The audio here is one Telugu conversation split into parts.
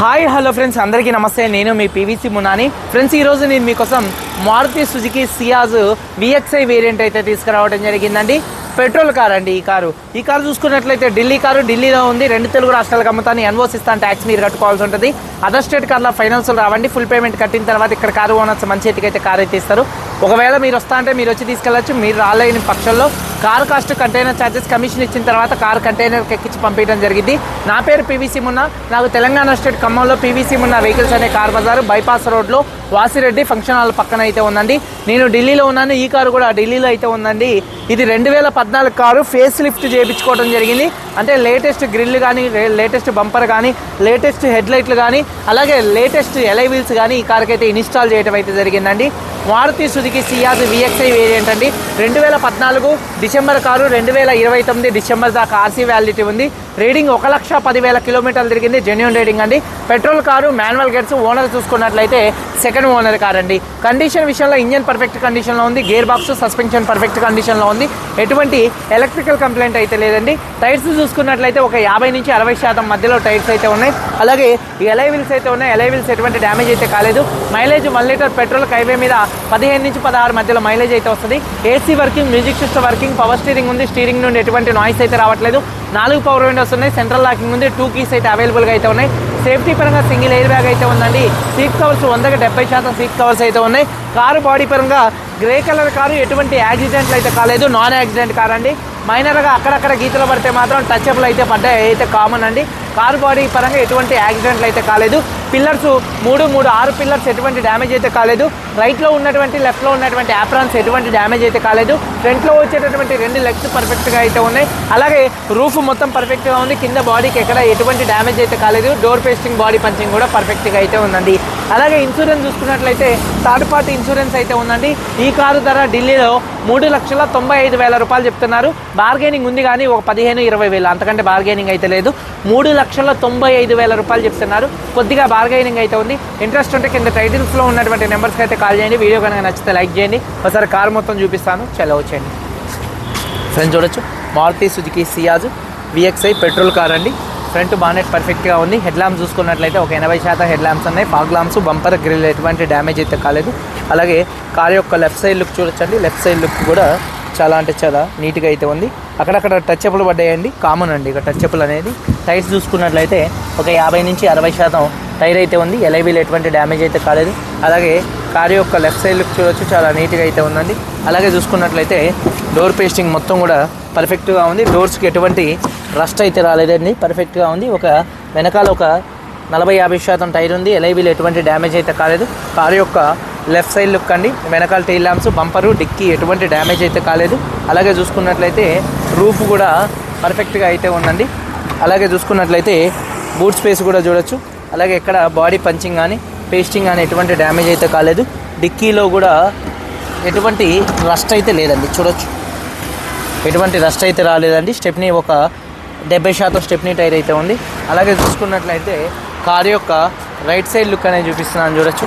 హాయ్ హలో ఫ్రెండ్స్ అందరికీ నమస్తే. నేను మీ పీవీసీ మునాని. ఫ్రెండ్స్ ఈరోజు నేను మీకోసం Maruti Suzuki Ciaz VXI variant అయితే తీసుకురావడం జరిగిందండి. పెట్రోల్ కార్ అండి ఈ కారు. ఈ కారు చూసుకున్నట్లయితే ఢిల్లీ కారు ఢిల్లీలో ఉంది. రెండు తెలుగు రాష్ట్రాలకు అమ్ముతాను. ఎన్ఓస్ ఇస్తాను ట్యాక్స్ మీరు కట్టుకోవాల్సి ఉంటుంది. అదర్ స్టేట్ కార్లో ఫైనాన్స్ రావండి. ఫుల్ పేమెంట్ కట్టిన తర్వాత ఇక్కడ కారు ఓనర్స్ మంచి అయితే కారు అయితే ఇస్తారు. ఒకవేళ మీరు వస్తా అంటే మీరు వచ్చి తీసుకెళ్ళచ్చు. మీరు రాలేని పక్షంలో car cost container charges commission ఇచ్చిన తర్వాత కారు కంటైనర్కి ఎక్కించి పంపించడం జరిగింది. నా పేరు పీవీసీ మున్న నాకు తెలంగాణ స్టేట్ ఖమ్మంలో పీవీసీ మున్న వెహికల్స్ అనే కార్ బజారు బైపాస్ రోడ్లో వాసిరెడ్డి ఫంక్షన్ హాల్ పక్కన అయితే ఉందండి. నేను ఢిల్లీలో ఉన్నాను. ఈ కారు కూడా ఢిల్లీలో అయితే ఉందండి. ఇది రెండు వేల పద్నాలుగు కారు ఫేస్ లిఫ్ట్ చేయించుకోవడం జరిగింది. అంటే లేటెస్ట్ గ్రిల్ కానీ లేటెస్ట్ బంపర్ కానీ లేటెస్ట్ హెడ్ లైట్లు కానీ అలాగే లేటెస్ట్ ఎలై వీల్స్ కానీ ఈ కార్కి అయితే ఇన్స్టాల్ చేయడం అయితే జరిగిందండి. Maruti Suzuki Ciaz VXI variant అండి. రెండు వేల పద్నాలుగు డిసెంబర్ కారు రెండు వేల ఇరవై తొమ్మిది డిసెంబర్ దాకా ఆర్సీ వ్యాలిడిటీ ఉంది. రీడింగ్ ఒక లక్ష పదివేల కిలోమీటర్లు తిరిగింది. జెన్యున్ రీడింగ్ అండి. పెట్రోల్ కారు మాన్యువల్ గేట్స్ ఓనర్ చూసుకున్నట్లయితే సెకండ్ ఓనర్ కార్ అండి కండిషన్ విషయంలో ఇంజన్ పర్ఫెక్ట్ కండిషన్లో ఉంది. గేర్ బాక్స్ సస్పెన్షన్ పర్ఫెక్ట్ కండిషన్లో ఉంది. ఎటువంటి ఎలక్ట్రికల్ కంప్లైంట్ అయితే లేదండి. టైర్స్ చూసుకున్నట్లయితే ఒక యాభై నుంచి అరవై శాతం మధ్యలో టైర్స్ అయితే ఉన్నాయి. అలాగే ఈ ఎలై వీల్స్ అయితే ఉన్నాయి. ఎలై వీల్స్ ఎటువంటి డ్యామేజ్ అయితే కాలేదు. Mileage one litre petrol highway మీద పదిహేను నుంచి పదహారు మధ్యలో మైలేజ్ అయితే వస్తుంది. AC working music system working power steering ఉంది. స్టీరింగ్ నుండి ఎటువంటి నాయిస్ అయితే రావట్లేదు. నాలుగు పవర్ విండోస్ ఉన్నాయి సెంట్రల్ లాకింగ్ ఉంది. టూ కీస్ అయితే అవైలబుల్గా అయితే ఉన్నాయి. సేఫ్టీ పరంగా సింగిల్ ఎయిర్ బ్యాగ్ అయితే ఉందండి. సీట్ కవర్స్ వందకి డెబ్బై శాతం సీట్ కవర్స్ అయితే ఉన్నాయి. కారు బాడీ పరంగా గ్రే కలర్ కారు ఎటువంటి యాక్సిడెంట్లు అయితే కాలేదు. నాన్ యాక్సిడెంట్ కార్ అండి. మైనర్గా అక్కడక్కడ గీతలు పడితే మాత్రం టచ్ అప్లు అయితే పడ్డాయి. అయితే కామన్ అండి. కారు బాడీ పరంగా ఎటువంటి యాక్సిడెంట్లు అయితే కాలేదు. పిల్లర్స్ మూడు మూడు ఆరు పిల్లర్స్ ఎటువంటి డ్యామేజ్ అయితే కాలేదు. రైట్లో ఉన్నటువంటి లెఫ్ట్లో ఉన్నటువంటి యాప్రాన్స్ ఎటువంటి డ్యామేజ్ అయితే కాలేదు. ఫ్రంట్లో వచ్చేటటువంటి రెండు లెగ్స్ పర్ఫెక్ట్గా అయితే ఉన్నాయి. అలాగే రూఫ్ మొత్తం పర్ఫెక్ట్గా ఉంది. కింద బాడీకి ఎక్కడ ఎటువంటి డ్యామేజ్ అయితే కాలేదు. డోర్ పేస్టింగ్ బాడీ పంచింగ్ కూడా పర్ఫెక్ట్గా అయితే ఉందండి. అలాగే ఇన్సూరెన్స్ చూసుకున్నట్లయితే థర్డ్ పార్టీ ఇన్సూరెన్స్ ఇన్సూరెన్స్ అయితే ఉందండి. ఈ కారు ధర ఢిల్లీలో మూడు లక్షల తొంభై ఐదు వేల రూపాయలు చెప్తున్నారు. బార్గెనింగ్ ఉంది కానీ ఒక పదిహేను ఇరవై వేలు. అంతకంటే బార్గెనింగ్ అయితే లేదు. మూడు లక్షల తొంభై ఐదు వేల రూపాయలు చెప్తున్నారు. కొద్దిగా బార్గెనింగ్ అయితే ఉంది. ఇంట్రెస్ట్ ఉంటే కింద టైటిల్స్లో ఉన్నటువంటి నెంబర్స్కి అయితే కాల్ చేయండి. వీడియో కనుక నచ్చితే లైక్ చేయండి. ఒకసారి కారు మొత్తం చూపిస్తాను. చలో వచ్చేయండి. ఫ్రెండ్స్ చూడొచ్చు. Maruti Suzuki Ciaz VXI petrol car అండి. ఫ్రంట్ బానెట్ పర్ఫెక్ట్గా ఉంది. హెడ్ ల్యాంప్స్ చూసుకున్నట్లయితే ఒక ఎనభై శాతం హెడ్ ల్యాంప్స్ ఉన్నాయి. ఫాగ్ ల్యాంప్స్ బంపర్ గ్రిల్ ఎటువంటి డ్యామేజ్ అయితే కాలేదు. అలాగే కార్ యొక్క లెఫ్ట్ సైడ్ లుక్ చూడొచ్చండి. లెఫ్ట్ సైడ్ లుక్ కూడా చాలా అంటే చాలా నీట్గా అయితే ఉంది. అక్కడక్కడ టచ్ అప్పులు పడ్డాయండి. కామన్ అండి ఇక టచ్అప్లు అనేది. టైర్స్ చూసుకున్నట్లయితే ఒక యాభై నుంచి అరవై శాతం టైర్ అయితే ఉంది. ఎలైవీలు ఎటువంటి డ్యామేజ్ అయితే కాలేదు. అలాగే కార్ యొక్క లెఫ్ట్ సైడ్ లుక్ చూడొచ్చు. చాలా నీట్గా అయితే ఉందండి. అలాగే చూసుకున్నట్లయితే డోర్ పేస్టింగ్ మొత్తం కూడా పర్ఫెక్ట్గా ఉంది. డోర్స్కి ఎటువంటి రస్ట్ అయితే రాలేదండి. పర్ఫెక్ట్గా ఉంది. ఒక వెనకాల ఒక నలభై యాభై శాతం టైర్ ఉంది. ఎలైవీలు ఎటువంటి డ్యామేజ్ అయితే కాలేదు. కారు యొక్క లెఫ్ట్ సైడ్ లుక్ అండి. వెనకాల టైల్ ల్యాంప్స్ బంపరు డిక్కీ ఎటువంటి డ్యామేజ్ అయితే కాలేదు. అలాగే చూసుకున్నట్లయితే రూఫ్ కూడా పర్ఫెక్ట్గా అయితే ఉందండి. అలాగే చూసుకున్నట్లయితే బూట్ స్పేస్ కూడా చూడొచ్చు. అలాగే ఇక్కడ బాడీ పంచింగ్ కానీ పేస్టింగ్ కానీ ఎటువంటి డ్యామేజ్ అయితే కాలేదు. డిక్కీలో కూడా ఎటువంటి రస్ట్ అయితే లేదండి. చూడొచ్చు. ఎటువంటి రస్ట్ అయితే రాలేదండి. స్టెప్ని ఒక డెబ్బై శాతం స్టెప్నీ టైర్ అయితే ఉంది. అలాగే చూసుకున్నట్లయితే కార్ యొక్క రైట్ సైడ్ లుక్ అనేది చూపిస్తున్నాను చూడొచ్చు.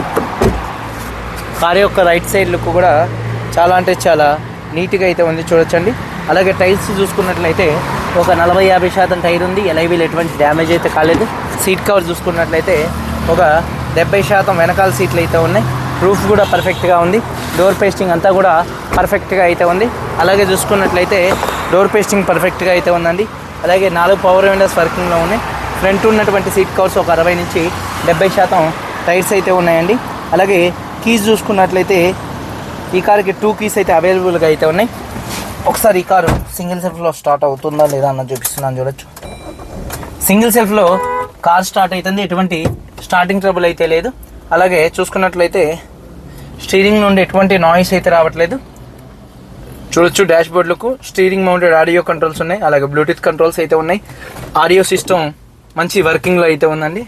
కార్ యొక్క రైట్ సైడ్ లుక్ కూడా చాలా అంటే చాలా నీట్గా అయితే ఉంది చూడొచ్చండి. అలాగే టైర్స్ చూసుకున్నట్లయితే ఒక నలభై యాభై శాతం టైర్ ఉంది. ఎలైవీలు ఎటువంటి డ్యామేజ్ అయితే కాలేదు. సీట్ కవర్ చూసుకున్నట్లయితే ఒక డెబ్బై శాతం వెనకాల సీట్లు అయితే ఉన్నాయి. రూఫ్ కూడా పర్ఫెక్ట్గా ఉంది. డోర్ పేస్టింగ్ అంతా కూడా పర్ఫెక్ట్గా అయితే ఉంది. అలాగే చూసుకున్నట్లయితే డోర్ పేస్టింగ్ పర్ఫెక్ట్గా అయితే ఉందండి. అలాగే నాలుగు పవర్ విండోస్ వర్కింగ్లో ఉన్నాయి. ఫ్రంట్ ఉన్నటువంటి సీట్ కవర్స్ ఒక అరవై నుంచి డెబ్బై శాతం టైర్స్ అయితే ఉన్నాయండి. అలాగే కీస్ చూసుకున్నట్లయితే ఈ కార్కి టూ కీస్ అయితే అవైలబుల్గా అయితే ఉన్నాయి. ఒకసారి ఈ కారు సింగిల్ సెల్ఫ్లో స్టార్ట్ అవుతుందా లేదా అన్న చూపిస్తున్నాను చూడొచ్చు. సింగిల్ సెల్ఫ్లో కార్ స్టార్ట్ అవుతుంది. ఎటువంటి స్టార్టింగ్ ట్రబుల్ అయితే లేదు. అలాగే చూసుకున్నట్లయితే స్టీరింగ్ నుండి ఎటువంటి నాయిస్ అయితే రావట్లేదు. చూడొచ్చు డాష్ బోర్డులకు స్టీరింగ్ మౌంటెడ్ ఆడియో కంట్రోల్స్ ఉన్నాయి అలాగే బ్లూటూత్ కంట్రోల్స్ అయితే ఉన్నాయి. ఆడియో సిస్టమ్ మంచి వర్కింగ్లో అయితే ఉందండి.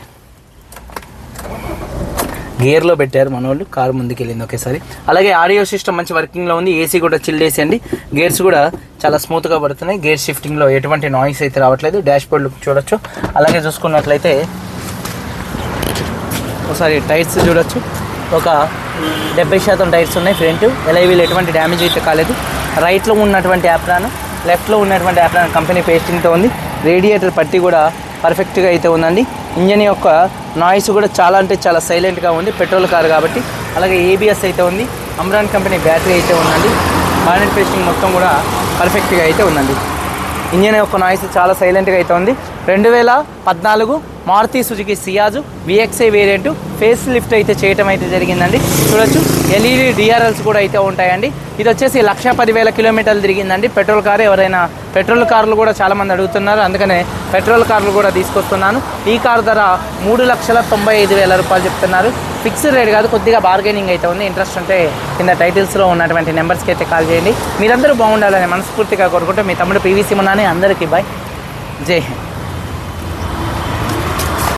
గేర్లో పెట్టారు మన వాళ్ళు కారు ముందుకెళ్ళింది ఒకేసారి. అలాగే ఆడియో సిస్టమ్ మంచి వర్కింగ్లో ఉంది ఏసీ కూడా చిల్ చేసి అండి గేర్స్ కూడా చాలా స్మూత్గా పడుతున్నాయి గేర్ షిఫ్టింగ్లో ఎటువంటి నాయిస్ అయితే రావట్లేదు డాష్ బోర్డ్ చూడొచ్చు. అలాగే చూసుకున్నట్లయితే ఒకసారి టైర్స్ చూడొచ్చు. ఒక డెబ్బై శాతం టైర్స్ ఉన్నాయి ఫ్రంట్. ఎలైవీలు ఎటువంటి డ్యామేజ్ అయితే కాలేదు. రైట్లో ఉన్నటువంటి యాప్రాన్ లెఫ్ట్లో ఉన్నటువంటి యాప్రాన్ కంపెనీ పేస్టింగ్తో ఉంది. రేడియేటర్ పట్టి కూడా పర్ఫెక్ట్గా అయితే ఉందండి. ఇంజన్ యొక్క నాయిస్ కూడా చాలా అంటే చాలా సైలెంట్గా ఉంది. పెట్రోల్ కారు కాబట్టి. అలాగే ఏబిఎస్ అయితే ఉంది. అమ్రాన్ కంపెనీ బ్యాటరీ అయితే ఉందండి. బానెట్ పేస్టింగ్ మొత్తం కూడా పర్ఫెక్ట్గా అయితే ఉందండి. ఇంజన్ యొక్క నాయిస్ చాలా సైలెంట్గా అయితే ఉంది. రెండు వేల పద్నాలుగు Maruti Suzuki Ciaz VXI variant face lift అయితే చేయటం అయితే జరిగిందండి. చూడొచ్చు ఎల్ఈడి డిఆర్ఎల్స్ కూడా అయితే ఉంటాయండి. ఇది వచ్చేసి లక్ష పదివేల కిలోమీటర్లు తిరిగిందండి. పెట్రోల్ కారు ఎవరైనా పెట్రోల్ కార్లు కూడా చాలామంది అడుగుతున్నారు. అందుకనే పెట్రోల్ కార్లు కూడా తీసుకొస్తున్నాను. ఈ కారు ధర మూడు లక్షల తొంభై ఐదు వేల రూపాయలు చెప్తున్నారు. ఫిక్స్డ్ రేట్ కాదు కొద్దిగా బార్గెనింగ్ అయితే ఉంది. ఇంట్రెస్ట్ ఉంటే కింద టైటిల్స్లో ఉన్నటువంటి నెంబర్స్కి అయితే కాల్ చేయండి. మీరందరూ బాగుండాలని మనస్ఫూర్తిగా కోరుకుంటే మీ తమ్ముడు పీవీసీ మున్నాని అందరికీ బాయ్. జై హింద్.